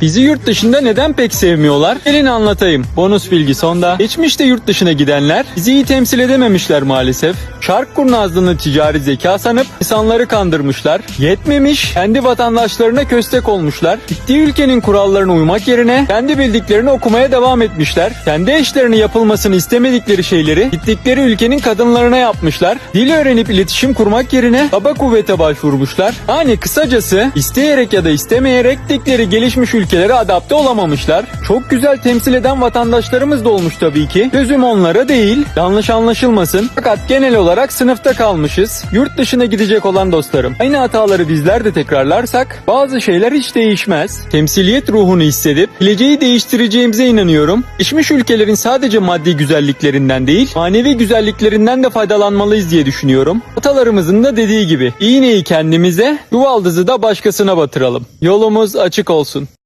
Bizi yurt dışında neden pek sevmiyorlar? Gelin anlatayım. Bonus bilgi sonda. Geçmişte yurt dışına gidenler bizi iyi temsil edememişler maalesef. Şark kurnazlığını ticari zeka sanıp insanları kandırmışlar. Yetmemiş, kendi vatandaşlarına köstek olmuşlar. Gittiği ülkenin kurallarına uymak yerine kendi bildiklerini okumaya devam etmişler. Kendi eşlerine yapılmasını istemedikleri şeyleri gittikleri ülkenin kadınlarına yapmışlar. Dil öğrenip iletişim kurmak yerine kaba kuvvete başvurmuşlar. Yani kısacası isteyerek ya da istemeyerek gittikleri gelişmiş ülkelere adapte olamamışlar. Çok güzel temsil eden vatandaşlarımız da olmuş tabii ki. Gözüm onlara değil. Yanlış anlaşılmasın. Fakat genel olarak sınıfta kalmışız. Yurt dışına gidecek olan dostlarım. Aynı hataları bizler de tekrarlarsak bazı şeyler hiç değişmez. Temsiliyet ruhunu hissedip geleceği değiştireceğimize inanıyorum. Geçmiş ülkelerin sadece maddi güzelliklerinden değil, manevi güzelliklerinden de faydalanmalıyız diye düşünüyorum. Atalarımızın da dediği gibi iğneyi kendimize, çuvaldızı da başkasına batıralım. Yolumuz açık olsun.